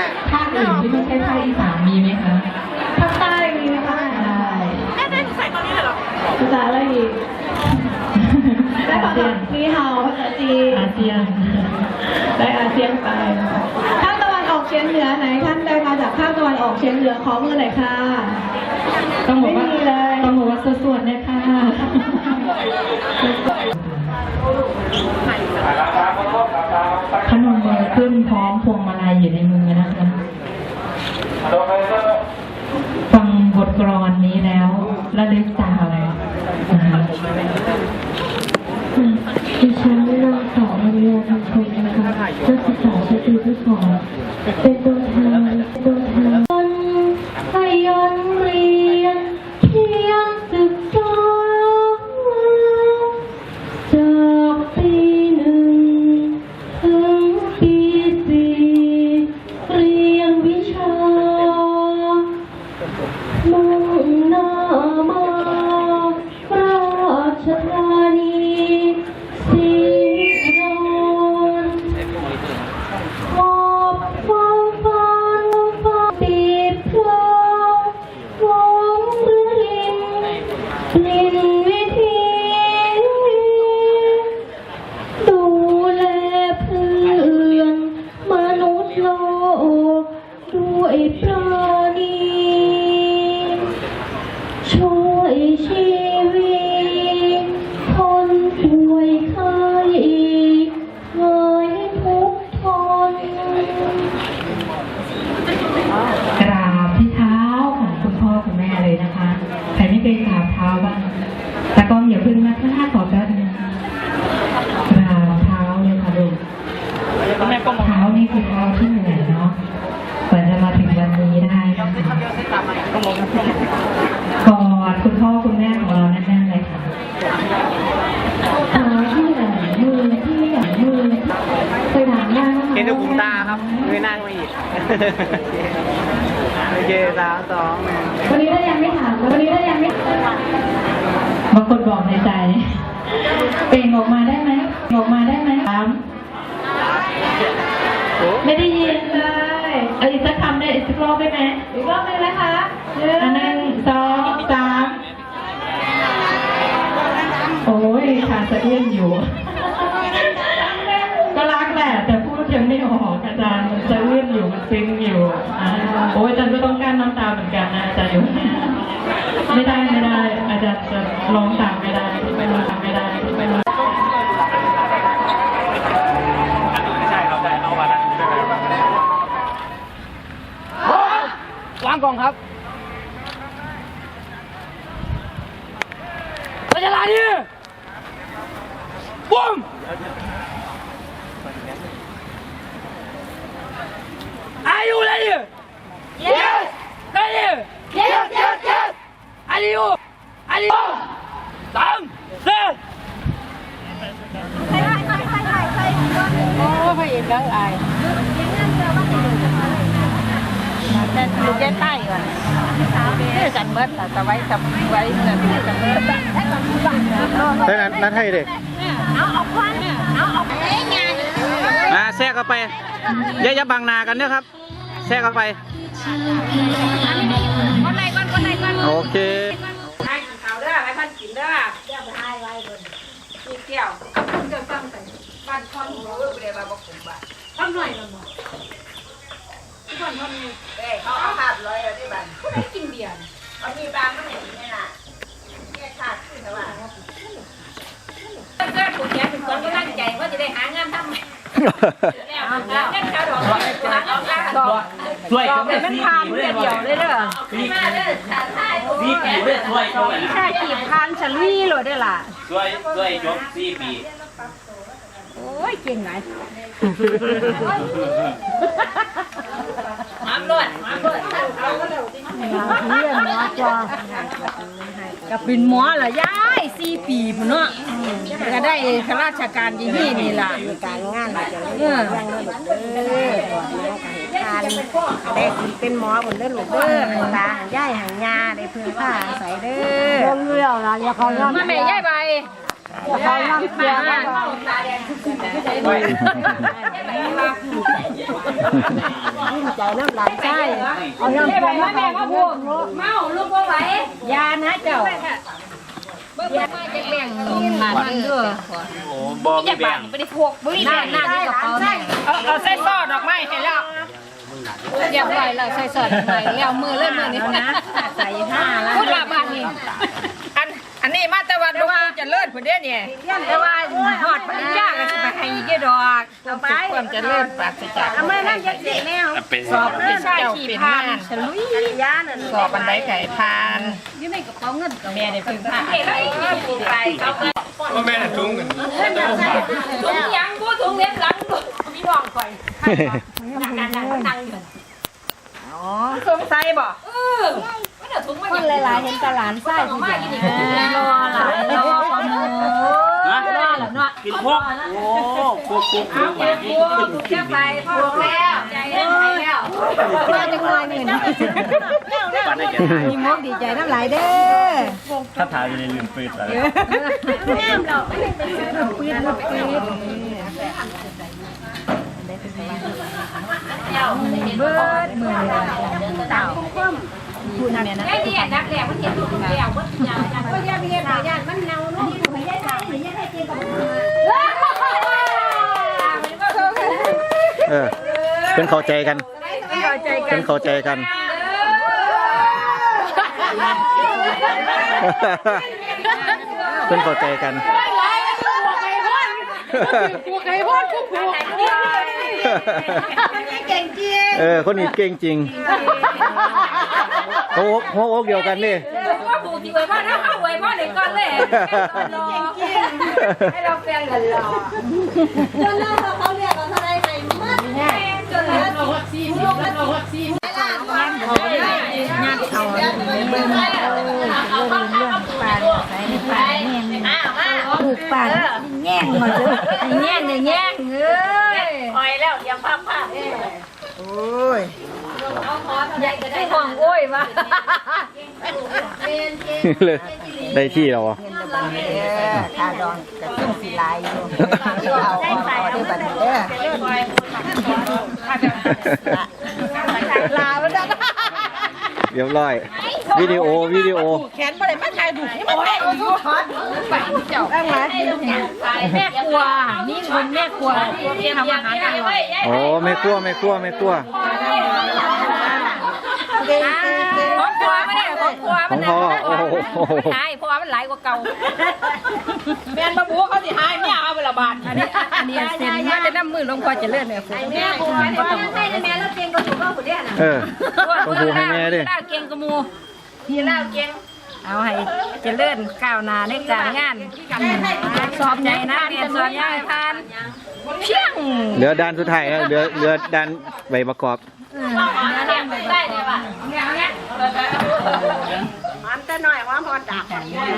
จากภาคอื่นที่ไม่ใช่ภาคอีสานมีไหมคะภาคใต้มีไหมคะได้ภาษาอะไรอีกได้อาภาเซียษานนีเฮาภาษาจีนอาเซียนได้อาเซียนไปภาคตะวันออกเฉียงเหนือไหนท่านได้มาจากภาคตะวันออกเฉียงเหนือขอมือหน่อยค่ะต้องบอกว่าไม่มีเลยต้องบอกว่าสวดๆนะคะ ขนมมือขึ้นพร้อมพวงมาลัยอยู่ในมือนะคะ ฟังบท กรอนนี้แล้วระลึกตามนะคะดิฉันนางสาวอริยาทองชมนะคะนักศึกษาชั้นปีที่สองเป็นตัวแทน ครับมือนั่งมาอีก โอเคสามสองหนึ่งวันนี้ถ้ายังไม่ถามวันนี้ถ้ายังไม่บางคนบอกในใจ เปล่งออกมาได้ไหมออกมาได้ไหมถามไม่ได้ยินเลยเอาอีกสักคำได้อีกสักรอบได้ไหมอีกรอบหนึงนะคะหอันหนึ่นึ่งงสองสามโอ้ยขาดสะอื้นอยู่ ก็รักแหละแต่พูดยังไม่ออกอาจารย์มันสะอื้นอยู่มัน ซึ้งอยู่อ่าโอ้ยอาจารย์ก็ต้องการน้ำตาเหมือนกันนะอาจารย์อยู่ไม่ได้ไม่ได้ อาจารย์จะร้องตามไม่ได้ไม่ร้องตามไม่ได้ไม่ร้องไม่ใช่ครับได้เอาวันนั้นวางกองครับสัญญาณนี่ปุ้ม Are you ready? Yes. Ready? Yes, yes, yes. Are you? Are you? สามสี่ โอ้พระเอ กดังอายแต่ลูกแย่ใต้ก่อนเพื่อกันเบิดแต่ไว้กับไว้กันเพื่กันเบิดใช่นั้นนัดให้เด็กเอาออกควันเอาออกเอ้ยงานมาแทรกเข้าไปอย่าอย่าบังนากันนะครับ แทรกเข้าไปคนไหนก่อนคนไหนก่อนโอเคให้กินข้าวเด้อให้พันกินเด้อเดี๋ยวไปให้ไว้บนมีเกี่ยวกับคุณจะฟังแต่ บ้านคนหัวเออไปเลบาบ่คุ้มบาทำหน่อยละหมอทุกคนทำเอ้ยเขาเอาภาพร้อยแล้วที่บ้านไม่กินเบียร์เอามีบางก็เห็นนี่ล่ะแค่ขาดขึ้นแต่ว่าเกิดผู้แก่เป็นคนก็ตั้งใจว่าจะได้หางานทำแล้วหางานเขาดอกหางออกแล้วดอกช่วยดอกเป็นมันพานเดียวเลยเด้อนี่ปีเรื่อยช่วยช่วยแค่ขีดพานฉลุยเลยได้อล่ะช่วยช่วยยกสี่ปีโอ้ ยเก่งไหนน้ำด้วยน้ำด้วยเรียนหมอกว่าก็เป็นหมอละยายสี่ปีพุ่นเนาะก็ได้ข้าราชการยี่นี่นี่ล่ะการงานเออทานได้เป็นหมอผลเลือดลูกเด้อหางตาหางย่ายหางยาได้พึ่งผ้าอาศัยเด้อมาแม่ยายใบ เขาน้ำเกลือมาช่วยดีใจน้ำหลานใช่เอาน้ำแข็งมาแม่มาพูดเมาลูกบ่ไหวยานะเจ้าโอ้บอมีแบ่งน่าน่าที่กับเขาเอาเอาใส่ซอดดอกไม้ให้แล้วเรียบร้อยแล้วใส่สอดใหม่แล้วมือเล่นมือนี้นะใส่ห้าแล้วพูดละบ้าทนี่ อันนี้มาแต่ว่าลูกจะเลิศพุ่นเด้เนี่ยแต่ว่าหอดปัญญาก็จะไปให้ยี่ดอกเอาไปความเจะเลิศปราศจากเอาไม่นั่นจะเสียแนวเป็นสอบวิชาขี่พานฉลุยยานั่นสอบบันไดไก่พานอยู่ในกระเป๋าเงินแม่ได้พึ่งพาพ่อแม่ทุ่งกันถุงยังพูดถุงเล็บหลังมีน้องข่อยนั่งนั่งนั่งอยู่อ๋อสงสัยบ่เออ มันเอาถุงมาคนหลายๆเห็นตลาดไส้ที่รอหลายรอประมูลรอแล้วเนาะกินพวกโอ้พวกพวกพวกไปพวกแค่ไปพวกแล้วใจเย็นไปแล้วมาจังเลยนี่นะปันได้แก่ไทยมีมกดีใจน้ำหลายเด้อถ้าถ่ายอยู่ในลืมปืนแล้วงามดอกไม่ได้เป็นลูกปีนลูกปีนเบิดมือเต่า พูดนะแม่นะไอ้เนี่ยนักแหลกมันเห็นลูกแล้วมันยาวจังก็ยาเบียร์ยานมันเน่าเนาะอยู่ให้ได้ได้หรือยังให้กินกับเออเพิ่นเข้าใจกันเข้าใจกัเพิ่นนเข้าใจกันเพิ่นเข้าใจกันเก่งจริง เออ คนนี้เก่งจริง หัวอกหัวอกเดียวกันนี่ว่าผูกที่ไว้บ้านถ้าเข้าไว้บ้านเด็กก่อนเลยให้เราแฟนกันรอจนแล้วเขาเรียกเราเท่าไรไหนมัดจนแล้วงานเขาเบิ่งเบิ่งเรื่องปานใส่ในปานแง่งถูกปานแง่งมาเลยแง่งเนี่ยแง่งเอ้ยคอยแล้วอย่าพับผ้าโอ้ย ได้ห้องโอ้ยวะเลยได้ที่แล้วอะเงินระบังเด้อค่าดองจะขึ้นสีลายอยู่เอาเอาได้บัดนี้เด้อลาแล้วจ้ะเรียบร้อยวิดีโอวิดีโอแขนบ่ได้มาถ่ายถูกที่บ่ได้อยู่ไปเจ้าตั้งหลายแม่ครัวนี่คนแม่ครัวทำอาหารอร่อยโอ้ไม่กลัวไม่กลัวไม่กลัวเก่งเก่ง ของครัวไม่ได้ของครัวขมัอนงนะพ่อโอ้โหหายเพราะว่ามันหลายกว่าเก่าแม่นบ่บูเขาสิหายแม่เอาไปละบาทอันนี้อันนี้เซ็นมาจะนำมือลงพอจะเลื่อนแม่ครัวแม่ครัวก็ต้องแม่แม่แล้วเก่งก็ถูกว่าผู้เดียวน่ะเออต้องพูให้แม่ดิเล่าเก่งกมูพี่เล่าเก่งเอาให้เจริญก้าวหน้าในการงานสอบใหญ่นะเรียนสอบใหญ่ผ่านเพียงเหลือด้านสุดท้ายแล้วเหลือเหลือด้านใบประกอบได้เนี่ยป่ะ เนี่ยเนี่ยมันจะหน่อยว่าพอดักที่บ้าน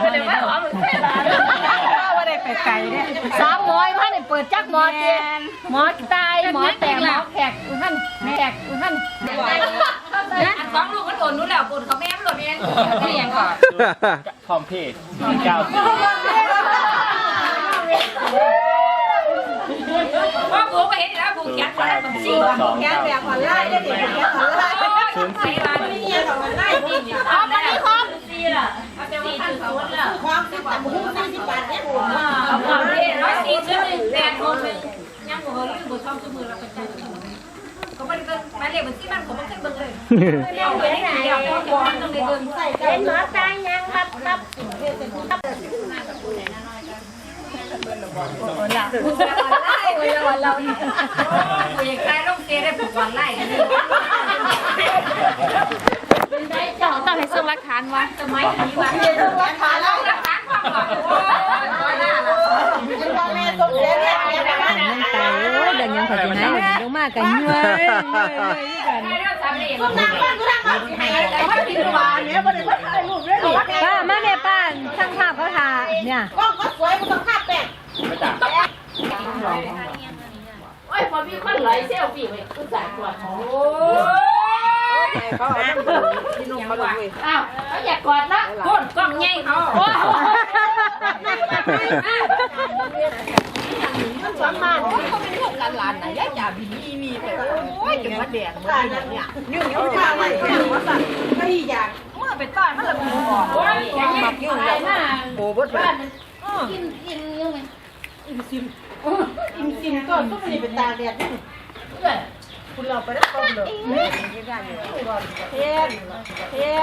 เขาเลยว่าอ๋อมันแค่ละว่าได้ไปไกลเนี่ยสามหมอยพันเปิดจักหมอเตียนหมอตายหมอแตกหมอแขกอุ้ท่านแขกอุ้ท่านอันสองลูกมันโดนนู้นแล้วปุ่นเขาแม่มันโดนเองนี่ยังก่อนพร้อมเพจเก้าว่าผูกไปเห็น แล้วผูกแขนคนละคนสี่สองเก้าแบบขอนไล่ได้เด็กแขกขอนไล่ศูนย์สี่บาทนี่ของมันได้จริงเอาไปนี่ของสี่ล่ะเอาไปว่าขั้นศูนย์ละความคิดแต่บุ้งสี่สิบบาทเนี่ยผมเอความเรียนร้อยสี่สิบหนึ่งแปดหกหนึ่งยังหัวเรื่องบทท่องชั่วมือเราไปจัดก็ไม่ได้มาเรียกมันที่มันผมไม่เคยเบิ่งเลยเอาไปไหนเอาไปก่นต้องได้เบิ่งใส่เป็นหมอตายยังครับครับ ไล่เวลาวันเราเนี่ยผูกอย่างไรต้องเตะได้ผูกวันไล่กันนี่เจ้าต้องให้ส่งหลักฐานวะสมัยนี้วะส่งหลักฐานแล้วหลักฐานความหวังโอ้ยโอ้ยน่าละแม่ส่งเสียเนี่ยงตายโอ้ยเดี๋ยวยังขอจะไหนลงมากันยัวไม่ได้ทำเองคุณนั่งบ้านคุณนั่งบ้านช่ากินหวานเนี่ยป้ามาเนี่ยป้าช่างภาพเขา มาจากโอ้ยพอมีคนไหลเซลฟี่ไปกูจ่ายก่อนโอ้ยเขาพี่นุ่มมาด้วยอ้าวเขาอยากกอดละก้นกล้องใหญ่เขาโอ้ยมันสามารถเขาเป็นพวกหลานๆนะย่าจ่าบีมีมีแต่โอ้ยถึงมาแดงเลยเนี่ยยืนยืนข้างเลยว่าสั่นก็อยากเมื่อไปต้อนมันละมือบอกว่ามายืนแบบโบว์บดไปกินกินยังไง อิ่มซิมอิ่มซิมก็ต้องไป็นตาแดดคุณเราไปได้ก็เลยเฮียเฮีย